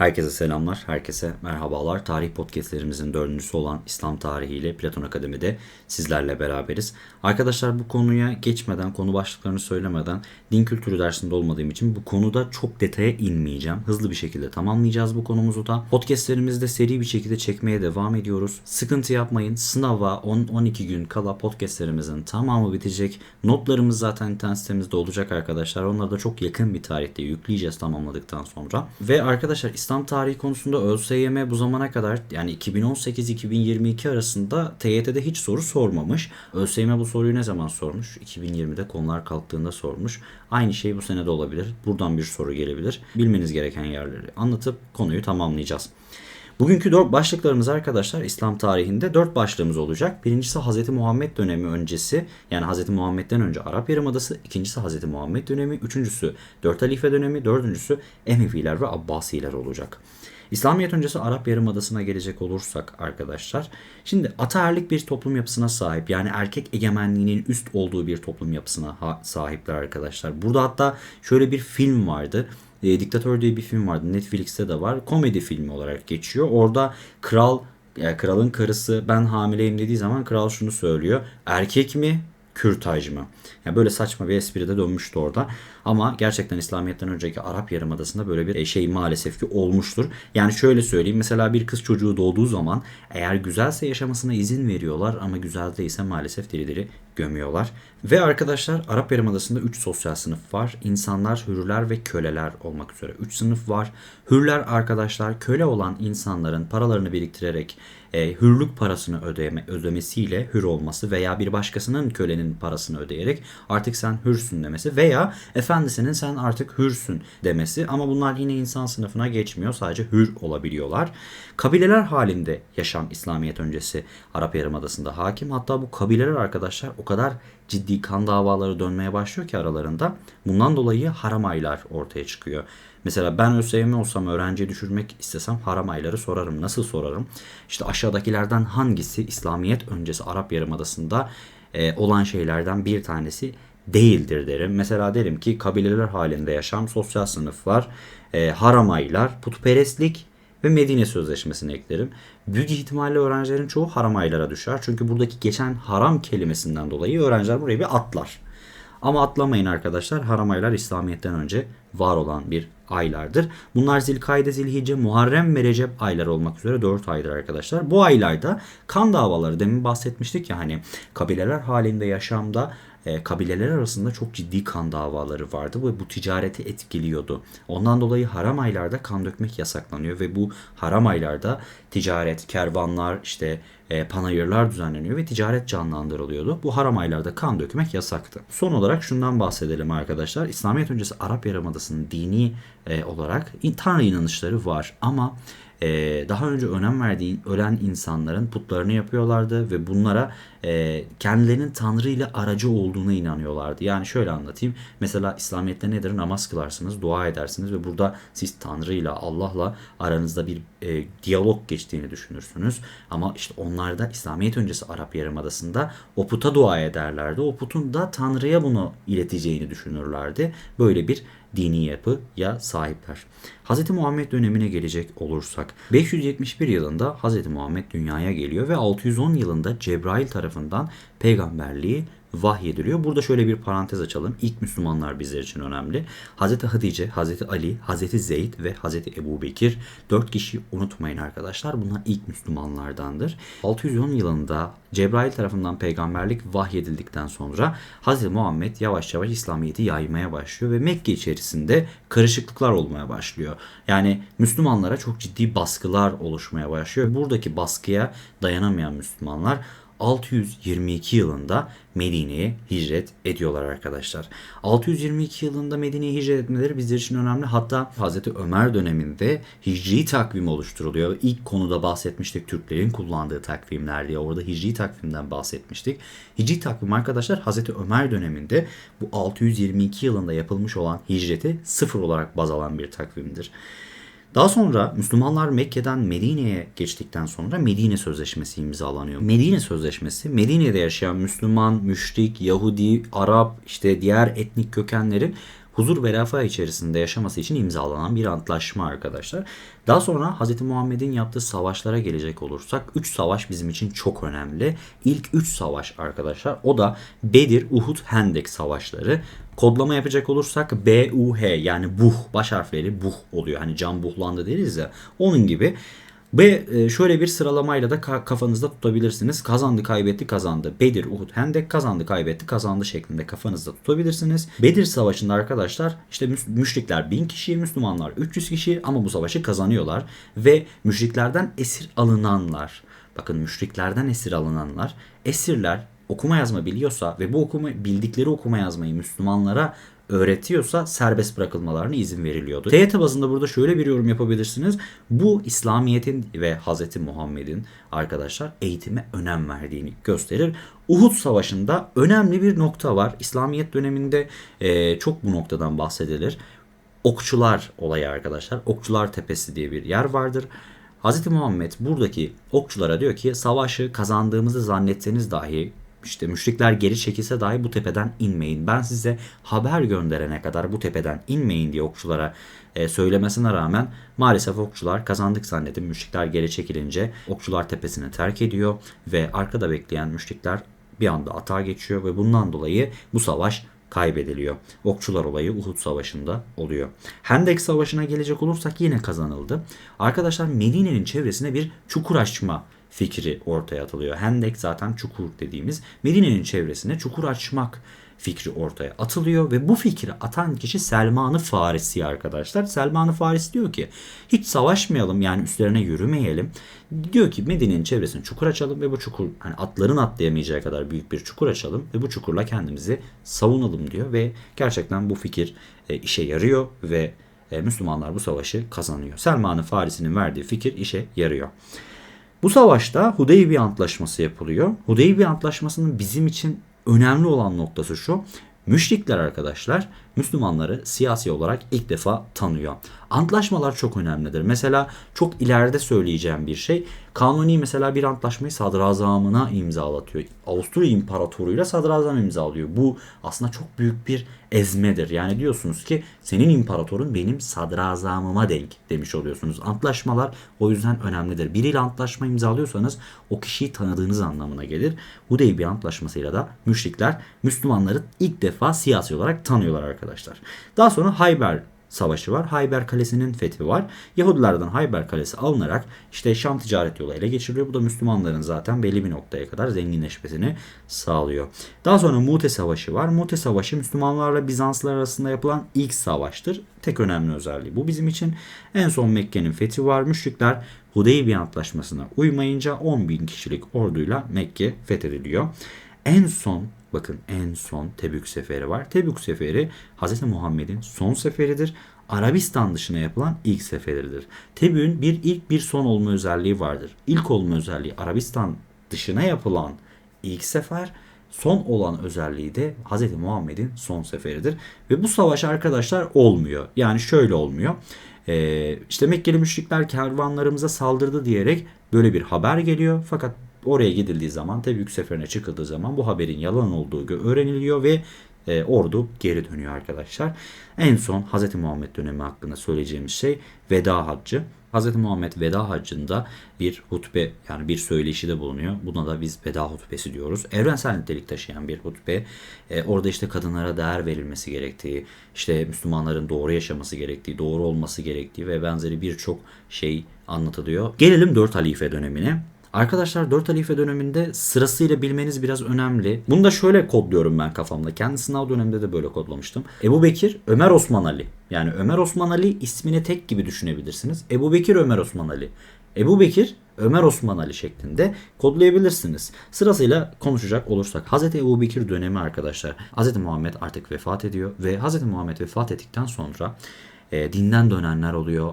Herkese selamlar, herkese merhabalar. Tarih podcastlerimizin dördüncüsü olan İslam tarihi ile Platon Akademi'de sizlerle beraberiz. Arkadaşlar bu konuya geçmeden, konu başlıklarını söylemeden din kültürü dersinde olmadığım için bu konuda çok detaya inmeyeceğim. Hızlı bir şekilde tamamlayacağız bu konumuzu da. Podcastlerimizde seri bir şekilde çekmeye devam ediyoruz. Sıkıntı yapmayın. Sınava 10-12 gün kala podcastlerimizin tamamı bitecek. Notlarımız zaten internet sitemizde olacak arkadaşlar. Onları da çok yakın bir tarihte yükleyeceğiz tamamladıktan sonra. Ve arkadaşlar İslam tarihi konusunda ÖSYM bu zamana kadar yani 2018-2022 arasında TYT'de hiç soru sormamış. ÖSYM bu soruyu ne zaman sormuş? 2020'de konular kalktığında sormuş. Aynı şey bu sene de olabilir. Buradan bir soru gelebilir. Bilmeniz gereken yerleri anlatıp konuyu tamamlayacağız. Bugünkü dört başlıklarımız arkadaşlar İslam tarihinde dört başlığımız olacak. Birincisi Hz. Muhammed dönemi öncesi yani Hz. Muhammed'den önce Arap Yarımadası. ikincisi Hz. Muhammed dönemi. Üçüncüsü dört halife dönemi. Dördüncüsü Emeviler ve Abbasiler olacak. İslamiyet öncesi Arap Yarımadası'na gelecek olursak arkadaşlar. Şimdi ataerlik bir toplum yapısına sahip. Yani erkek egemenliğinin üst olduğu bir toplum yapısına sahipler arkadaşlar. Burada hatta şöyle bir film vardı. E, Diktatör diye bir film vardı. Netflix'te de var. Komedi filmi olarak geçiyor. Orada kral yani kralın karısı ben hamileyim dediği zaman kral şunu söylüyor. Erkek mi kürtaj mı? Yani böyle saçma bir espri de dönmüştü orada. Ama gerçekten İslamiyet'ten önceki Arap Yarımadası'nda böyle bir şey maalesef ki olmuştur. Yani şöyle söyleyeyim mesela bir kız çocuğu doğduğu zaman eğer güzelse yaşamasına izin veriyorlar ama güzel değilse maalesef diri diri gömüyorlar. Ve arkadaşlar Arap Yarımadası'nda 3 sosyal sınıf var. İnsanlar, hürler ve köleler olmak üzere 3 sınıf var. Hürler arkadaşlar köle olan insanların paralarını biriktirerek e, hürlük parasını ödeme, ödemesiyle hür olması veya bir başkasının kölenin parasını ödeyerek artık sen hürsün demesi veya efendisinin sen artık hürsün demesi ama bunlar yine insan sınıfına geçmiyor sadece hür olabiliyorlar. Kabileler halinde yaşam İslamiyet öncesi Arap Yarımadası'nda hakim hatta bu kabileler arkadaşlar o kadar ciddi kan davaları dönmeye başlıyor ki aralarında bundan dolayı haram aylar ortaya çıkıyor. Mesela ben ÖSYM olsam öğrenciye düşürmek istesem haram ayları sorarım. Nasıl sorarım? İşte aşağıdakilerden hangisi İslamiyet öncesi Arap Yarımadası'nda e, olan şeylerden bir tanesi değildir derim. Mesela derim ki kabileler halinde yaşam, sosyal sınıflar, e, haram aylar, putperestlik ve Medine Sözleşmesi'ni eklerim. Büyük ihtimalle öğrencilerin çoğu haram aylara düşer. Çünkü buradaki geçen haram kelimesinden dolayı öğrenciler buraya bir atlar. Ama atlamayın arkadaşlar. Haram aylar İslamiyet'ten önce var olan bir aylardır. Bunlar Zilkayde, Zilhice, Muharrem ve Recep ayları olmak üzere 4 aydır arkadaşlar. Bu aylarda kan davaları demin bahsetmiştik ya hani kabileler halinde yaşamda e, kabileler arasında çok ciddi kan davaları vardı ve bu ticareti etkiliyordu. Ondan dolayı haram aylarda kan dökmek yasaklanıyor ve bu haram aylarda ticaret, kervanlar, işte e, panayırlar düzenleniyor ve ticaret canlandırılıyordu. Bu haram aylarda kan dökmek yasaktı. Son olarak şundan bahsedelim arkadaşlar. İslamiyet öncesi Arap Yarımadası'nın dini e, olarak tanrı inanışları var ama e, daha önce önem verdiği ölen insanların putlarını yapıyorlardı ve bunlara e, kendilerinin Tanrı ile aracı olduğuna inanıyorlardı. Yani şöyle anlatayım. Mesela İslamiyet'te nedir? Namaz kılarsınız, dua edersiniz ve burada siz Tanrı ile Allah'la aranızda bir e, diyalog geçtiğini düşünürsünüz. Ama işte onlarda İslamiyet öncesi Arap Yarımadası'nda o puta dua ederlerdi. O putun da Tanrı'ya bunu ileteceğini düşünürlerdi. Böyle bir dini yapıya sahipler. Hz. Muhammed dönemine gelecek olursak 571 yılında Hz. Muhammed dünyaya geliyor ve 610 yılında Cebrail tarafından peygamberliği vahyediliyor. Burada şöyle bir parantez açalım. İlk Müslümanlar bizler için önemli. Hazreti Hatice, Hazreti Ali, Hazreti Zeyd ve Hazreti Ebu Bekir. Dört kişiyi unutmayın arkadaşlar. Bunlar ilk Müslümanlardandır. 610 yılında Cebrail tarafından peygamberlik vahyedildikten sonra Hazreti Muhammed yavaş yavaş İslamiyet'i yaymaya başlıyor ve Mekke içerisinde karışıklıklar olmaya başlıyor. Yani Müslümanlara çok ciddi baskılar oluşmaya başlıyor. Buradaki baskıya dayanamayan Müslümanlar 622 yılında Medine'ye hicret ediyorlar arkadaşlar. 622 yılında Medine'ye hicret etmeleri bizler için önemli. Hatta Hazreti Ömer döneminde hicri takvim oluşturuluyor. İlk konuda bahsetmiştik Türklerin kullandığı takvimler diye. Orada hicri takvimden bahsetmiştik. Hicri takvim arkadaşlar Hazreti Ömer döneminde bu 622 yılında yapılmış olan hicreti sıfır olarak baz alan bir takvimdir. Daha sonra Müslümanlar Mekke'den Medine'ye geçtikten sonra Medine Sözleşmesi imzalanıyor. Medine Sözleşmesi Medine'de yaşayan Müslüman, müşrik, Yahudi, Arap, işte diğer etnik kökenleri huzur ve refah içerisinde yaşaması için imzalanan bir antlaşma arkadaşlar. Daha sonra Hz. Muhammed'in yaptığı savaşlara gelecek olursak 3 savaş bizim için çok önemli. İlk 3 savaş arkadaşlar o da Bedir, Uhud, Hendek savaşları. Kodlama yapacak olursak B-U-H yani buh baş harfleri buh oluyor. Hani can buhlandı deriz ya onun gibi. Ve e, şöyle bir sıralamayla da kafanızda tutabilirsiniz. Kazandı, kaybetti, kazandı. Bedir, Uhud, Hendek kazandı, kaybetti, kazandı şeklinde kafanızda tutabilirsiniz. Bedir Savaşı'nda arkadaşlar işte müşrikler 1000 kişi, Müslümanlar 300 kişi ama bu savaşı kazanıyorlar. Ve müşriklerden esir alınanlar, bakın müşriklerden esir alınanlar, esirler okuma yazma biliyorsa ve bu okuma bildikleri okuma yazmayı Müslümanlara öğretiyorsa serbest bırakılmalarına izin veriliyordu. TYT bazında burada şöyle bir yorum yapabilirsiniz. Bu İslamiyet'in ve Hz. Muhammed'in arkadaşlar eğitime önem verdiğini gösterir. Uhud Savaşı'nda önemli bir nokta var. İslamiyet döneminde e, çok bu noktadan bahsedilir. Okçular olayı arkadaşlar. Okçular Tepesi diye bir yer vardır. Hz. Muhammed buradaki okçulara diyor ki savaşı kazandığımızı zannetseniz dahi işte müşrikler geri çekilse dahi bu tepeden inmeyin. Ben size haber gönderene kadar bu tepeden inmeyin diye okçulara e, söylemesine rağmen maalesef okçular kazandık zannedip müşrikler geri çekilince okçular tepesini terk ediyor ve arkada bekleyen müşrikler bir anda atağa geçiyor ve bundan dolayı bu savaş kaybediliyor. Okçular olayı Uhud Savaşı'nda oluyor. Hendek Savaşı'na gelecek olursak yine kazanıldı. Arkadaşlar Medine'nin çevresine bir çukur açma fikri ortaya atılıyor. Hendek zaten çukur dediğimiz Medine'nin çevresine çukur açmak fikri ortaya atılıyor ve bu fikri atan kişi Selman-ı Farisi arkadaşlar. Selman-ı Farisi diyor ki hiç savaşmayalım yani üstlerine yürümeyelim. Diyor ki Medine'nin çevresine çukur açalım ve bu çukur hani atların atlayamayacağı kadar büyük bir çukur açalım ve bu çukurla kendimizi savunalım diyor ve gerçekten bu fikir e, işe yarıyor ve e, Müslümanlar bu savaşı kazanıyor. Selman-ı Farisi'nin verdiği fikir işe yarıyor. Bu savaşta Hudeybiye Antlaşması yapılıyor. Hudeybiye Antlaşması'nın bizim için önemli olan noktası şu. Müşrikler arkadaşlar Müslümanları siyasi olarak ilk defa tanıyor. Antlaşmalar çok önemlidir. Mesela çok ileride söyleyeceğim bir şey. Kanuni mesela bir antlaşmayı sadrazamına imzalatıyor. Avusturya İmparatoru'yla sadrazam imzalıyor. Bu aslında çok büyük bir ezmedir. Yani diyorsunuz ki senin imparatorun benim sadrazamıma denk demiş oluyorsunuz. Antlaşmalar o yüzden önemlidir. Biriyle antlaşma imzalıyorsanız o kişiyi tanıdığınız anlamına gelir. Hudeybiye Antlaşması'yla da müşrikler Müslümanları ilk defa siyasi olarak tanıyorlar. Daha sonra Hayber Savaşı var. Hayber Kalesi'nin fethi var. Yahudilerden Hayber Kalesi alınarak işte Şam ticaret yolu ele geçiriliyor. Bu da Müslümanların zaten belli bir noktaya kadar zenginleşmesini sağlıyor. Daha sonra Mute Savaşı var. Mute Savaşı Müslümanlarla Bizanslılar arasında yapılan ilk savaştır. Tek önemli özelliği bu bizim için. En son Mekke'nin fethi var. Müşrikler Hudeybiye Antlaşması'na uymayınca 10 bin kişilik orduyla Mekke fethediliyor. En son bakın en son Tebük seferi var. Tebük seferi Hz. Muhammed'in son seferidir. Arabistan dışına yapılan ilk seferidir. Tebük'ün bir ilk bir son olma özelliği vardır. İlk olma özelliği Arabistan dışına yapılan ilk sefer son olan özelliği de Hz. Muhammed'in son seferidir. Ve bu savaş arkadaşlar olmuyor. Yani şöyle olmuyor. Ee, işte Mekkeli müşrikler kervanlarımıza saldırdı diyerek böyle bir haber geliyor. Fakat oraya gidildiği zaman Tebük seferine çıkıldığı zaman bu haberin yalan olduğu öğreniliyor ve e, ordu geri dönüyor arkadaşlar. En son Hz. Muhammed dönemi hakkında söyleyeceğimiz şey veda haccı. Hz. Muhammed veda haccında bir hutbe yani bir söyleşi de bulunuyor. Buna da biz veda hutbesi diyoruz. Evrensel nitelik taşıyan bir hutbe. Ee, orada işte kadınlara değer verilmesi gerektiği, işte Müslümanların doğru yaşaması gerektiği, doğru olması gerektiği ve benzeri birçok şey anlatılıyor. Gelelim 4 halife dönemine. Arkadaşlar 4 halife döneminde sırasıyla bilmeniz biraz önemli. Bunu da şöyle kodluyorum ben kafamda. Kendi sınav döneminde de böyle kodlamıştım. Ebu Bekir, Ömer Osman Ali. Yani Ömer Osman Ali ismini tek gibi düşünebilirsiniz. Ebu Bekir, Ömer Osman Ali. Ebu Bekir, Ömer Osman Ali şeklinde kodlayabilirsiniz. Sırasıyla konuşacak olursak Hz. Ebu Bekir dönemi arkadaşlar. Hz. Muhammed artık vefat ediyor ve Hz. Muhammed vefat ettikten sonra e, dinden dönenler oluyor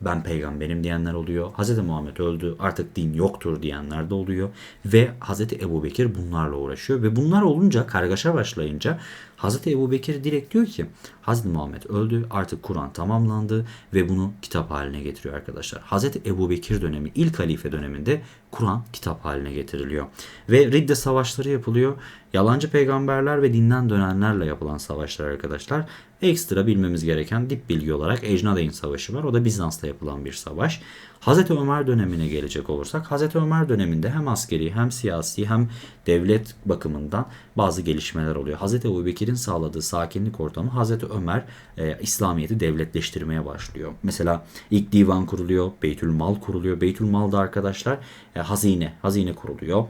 ben peygamberim diyenler oluyor. Hz. Muhammed öldü artık din yoktur diyenler de oluyor. Ve Hz. Ebu Bekir bunlarla uğraşıyor. Ve bunlar olunca kargaşa başlayınca Hz. Ebu Bekir direkt diyor ki Hz. Muhammed öldü artık Kur'an tamamlandı ve bunu kitap haline getiriyor arkadaşlar. Hz. Ebu Bekir dönemi ilk halife döneminde Kur'an kitap haline getiriliyor. Ve Ridde savaşları yapılıyor. Yalancı peygamberler ve dinden dönenlerle yapılan savaşlar arkadaşlar. Ekstra bilmemiz gereken dip bilgi olarak Ecnadeyn Savaşı var. O da Bizans'ta yapılan bir savaş. Hazreti Ömer dönemine gelecek olursak Hazreti Ömer döneminde hem askeri hem siyasi hem devlet bakımından bazı gelişmeler oluyor. Hazreti Ebubekir'in sağladığı sakinlik ortamı Hazreti Ömer e, İslamiyet'i devletleştirmeye başlıyor. Mesela ilk divan kuruluyor, Beytül Mal kuruluyor. Beytül Mal'da arkadaşlar e, hazine, hazine kuruluyor.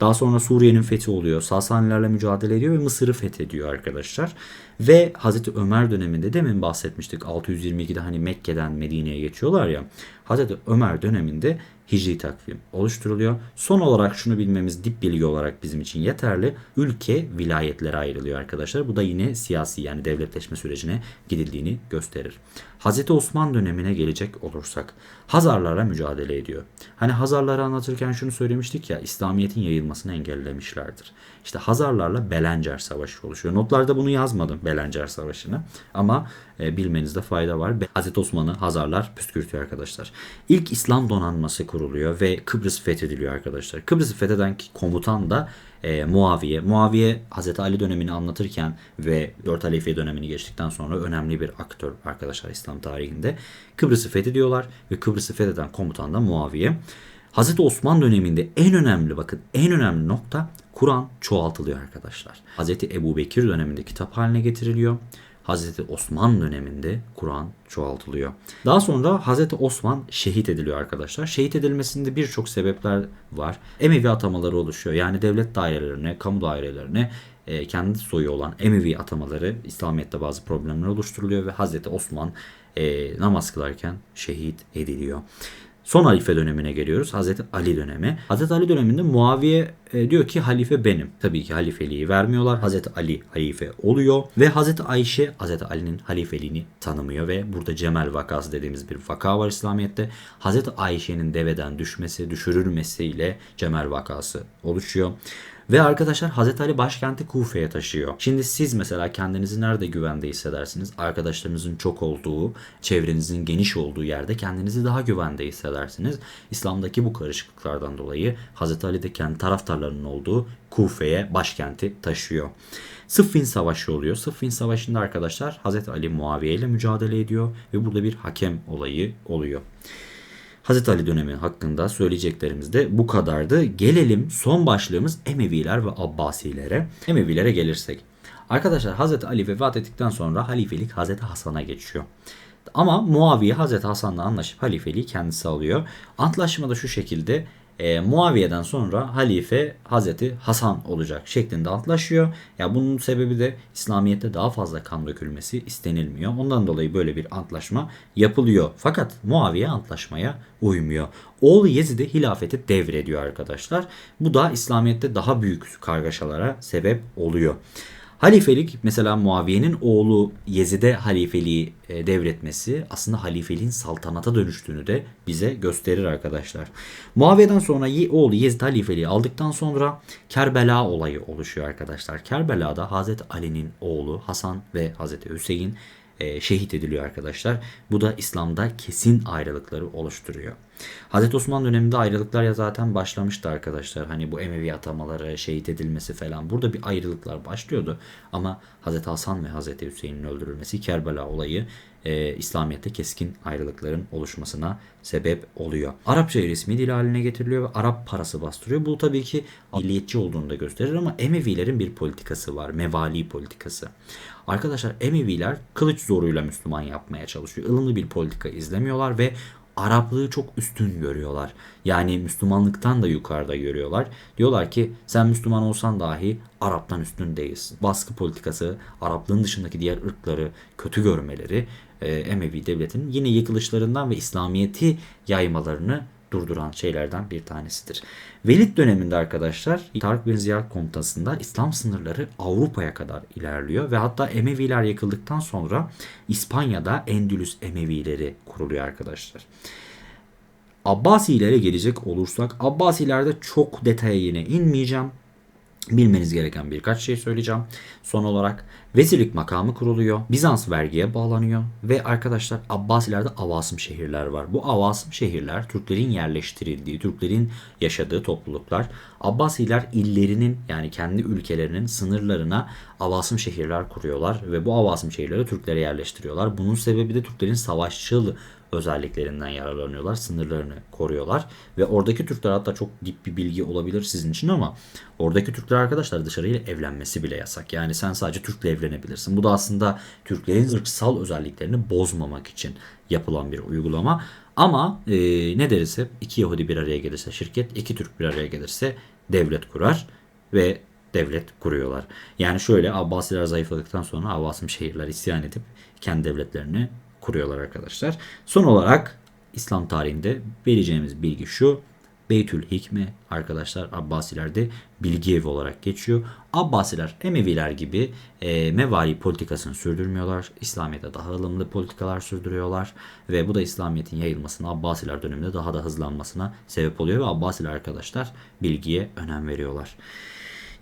Daha sonra Suriye'nin fethi oluyor. Sasanilerle mücadele ediyor ve Mısır'ı fethediyor arkadaşlar. Ve Hazreti Ömer döneminde demin bahsetmiştik 622'de hani Mekke'den Medine'ye geçiyorlar ya. Hazreti Ömer döneminde hicri takvim oluşturuluyor. Son olarak şunu bilmemiz dip bilgi olarak bizim için yeterli. Ülke vilayetlere ayrılıyor arkadaşlar. Bu da yine siyasi yani devletleşme sürecine gidildiğini gösterir. Hazreti Osman dönemine gelecek olursak Hazarlarla mücadele ediyor. Hani Hazarları anlatırken şunu söylemiştik ya İslamiyet'in yayılmasını engellemişlerdir. İşte Hazarlarla Belencer Savaşı oluşuyor. Notlarda bunu yazmadım Belencer Savaşı'nı ama e, bilmenizde fayda var. Hazreti Osman'ı Hazarlar püskürtüyor arkadaşlar. İlk İslam donanması kuruluyor ve Kıbrıs fethediliyor arkadaşlar. Kıbrıs'ı fetheden komutan da e, Muaviye. Muaviye Hazreti Ali dönemini anlatırken ve 4 Halife dönemini geçtikten sonra önemli bir aktör arkadaşlar İslam tarihinde. Kıbrıs'ı fethediyorlar ve Kıbrıs'ı fetheden komutan da Muaviye. Hazreti Osman döneminde en önemli bakın en önemli nokta Kur'an çoğaltılıyor arkadaşlar. Hazreti Ebu Bekir döneminde kitap haline getiriliyor. Hazreti Osman döneminde Kur'an çoğaltılıyor. Daha sonra Hazreti Osman şehit ediliyor arkadaşlar. Şehit edilmesinde birçok sebepler var. Emevi atamaları oluşuyor. Yani devlet dairelerine, kamu dairelerine e, kendi soyu olan Emevi atamaları İslamiyet'te bazı problemler oluşturuluyor ve Hazreti Osman e, namaz kılarken şehit ediliyor. Son halife dönemine geliyoruz. Hazreti Ali dönemi. Hazreti Ali döneminde Muaviye e, diyor ki halife benim. Tabii ki halifeliği vermiyorlar. Hazreti Ali halife oluyor ve Hazreti Ayşe Hazreti Ali'nin halifeliğini tanımıyor ve burada Cemel vakası dediğimiz bir vaka var İslamiyet'te. Hazreti Ayşe'nin deveden düşmesi, düşürülmesiyle Cemel vakası oluşuyor. Ve arkadaşlar Hazreti Ali başkenti Kufe'ye taşıyor. Şimdi siz mesela kendinizi nerede güvende hissedersiniz? Arkadaşlarınızın çok olduğu, çevrenizin geniş olduğu yerde kendinizi daha güvende hissedersiniz. İslam'daki bu karışıklıklardan dolayı Hazreti Ali de kendi taraftarlarının olduğu Kufe'ye başkenti taşıyor. Sıffin Savaşı oluyor. Sıffin Savaşı'nda arkadaşlar Hazreti Ali Muaviye ile mücadele ediyor ve burada bir hakem olayı oluyor. Hazreti Ali dönemi hakkında söyleyeceklerimiz de bu kadardı. Gelelim son başlığımız Emeviler ve Abbasilere. Emevilere gelirsek. Arkadaşlar Hazreti Ali vefat ettikten sonra halifelik Hazreti Hasan'a geçiyor. Ama Muaviye Hazreti Hasan'la anlaşıp halifeliği kendisi alıyor. Antlaşma da şu şekilde e, Muaviye'den sonra halife Hazreti Hasan olacak şeklinde antlaşıyor. Ya bunun sebebi de İslamiyet'te daha fazla kan dökülmesi istenilmiyor. Ondan dolayı böyle bir antlaşma yapılıyor. Fakat Muaviye antlaşmaya uymuyor. Oğlu Yezid'e hilafeti devrediyor arkadaşlar. Bu da İslamiyet'te daha büyük kargaşalara sebep oluyor. Halifelik mesela Muaviye'nin oğlu Yezid'e halifeliği e, devretmesi aslında halifeliğin saltanata dönüştüğünü de bize gösterir arkadaşlar. Muaviye'den sonra oğlu Yezid halifeliği aldıktan sonra Kerbela olayı oluşuyor arkadaşlar. Kerbela'da Hazreti Ali'nin oğlu Hasan ve Hazreti Hüseyin e, şehit ediliyor arkadaşlar. Bu da İslam'da kesin ayrılıkları oluşturuyor. Hazreti Osman döneminde ayrılıklar ya zaten başlamıştı arkadaşlar. Hani bu Emevi atamaları, şehit edilmesi falan. Burada bir ayrılıklar başlıyordu. Ama Hazreti Hasan ve Hazreti Hüseyin'in öldürülmesi Kerbela olayı e, İslamiyet'te keskin ayrılıkların oluşmasına sebep oluyor. Arapça resmi dil haline getiriliyor ve Arap parası bastırıyor. Bu tabii ki milliyetçi olduğunu da gösterir ama Emevilerin bir politikası var. Mevali politikası. Arkadaşlar Emeviler kılıç zoruyla Müslüman yapmaya çalışıyor. Ilımlı bir politika izlemiyorlar ve Araplığı çok üstün görüyorlar. Yani Müslümanlıktan da yukarıda görüyorlar. Diyorlar ki sen Müslüman olsan dahi Arap'tan üstün değilsin. Baskı politikası, Araplığın dışındaki diğer ırkları kötü görmeleri Emevi devletinin yine yıkılışlarından ve İslamiyet'i yaymalarını durduran şeylerden bir tanesidir. Velid döneminde arkadaşlar Tarık bin Ziyad komutasında İslam sınırları Avrupa'ya kadar ilerliyor ve hatta Emeviler yakıldıktan sonra İspanya'da Endülüs Emevileri kuruluyor arkadaşlar. Abbasilere gelecek olursak Abbasilerde çok detaya yine inmeyeceğim. Bilmeniz gereken birkaç şey söyleyeceğim. Son olarak vezirlik makamı kuruluyor. Bizans vergiye bağlanıyor. Ve arkadaşlar Abbasilerde avasım şehirler var. Bu avasım şehirler Türklerin yerleştirildiği, Türklerin yaşadığı topluluklar. Abbasiler illerinin yani kendi ülkelerinin sınırlarına avasım şehirler kuruyorlar. Ve bu avasım şehirleri Türklere yerleştiriyorlar. Bunun sebebi de Türklerin savaşçıl özelliklerinden yararlanıyorlar. Sınırlarını koruyorlar. Ve oradaki Türkler hatta çok dip bir bilgi olabilir sizin için ama oradaki Türkler arkadaşlar dışarıyla evlenmesi bile yasak. Yani sen sadece Türk'le evlenebilirsin. Bu da aslında Türklerin ırksal özelliklerini bozmamak için yapılan bir uygulama. Ama e, ne deriz hep iki Yahudi bir araya gelirse şirket, iki Türk bir araya gelirse devlet kurar ve devlet kuruyorlar. Yani şöyle Abbasiler zayıfladıktan sonra Abbasım şehirler isyan edip kendi devletlerini kuruyorlar arkadaşlar. Son olarak İslam tarihinde vereceğimiz bilgi şu. Beytül Hikme arkadaşlar Abbasilerde bilgi evi olarak geçiyor. Abbasiler Emeviler gibi e, mevari politikasını sürdürmüyorlar. İslamiyet'e daha ılımlı politikalar sürdürüyorlar. Ve bu da İslamiyet'in yayılmasına Abbasiler döneminde daha da hızlanmasına sebep oluyor. Ve Abbasiler arkadaşlar bilgiye önem veriyorlar.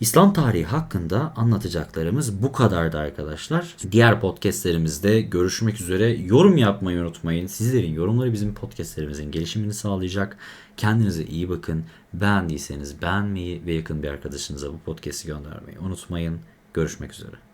İslam tarihi hakkında anlatacaklarımız bu kadardı arkadaşlar. Diğer podcastlerimizde görüşmek üzere. Yorum yapmayı unutmayın. Sizlerin yorumları bizim podcastlerimizin gelişimini sağlayacak. Kendinize iyi bakın. Beğendiyseniz beğenmeyi ve yakın bir arkadaşınıza bu podcast'i göndermeyi unutmayın. Görüşmek üzere.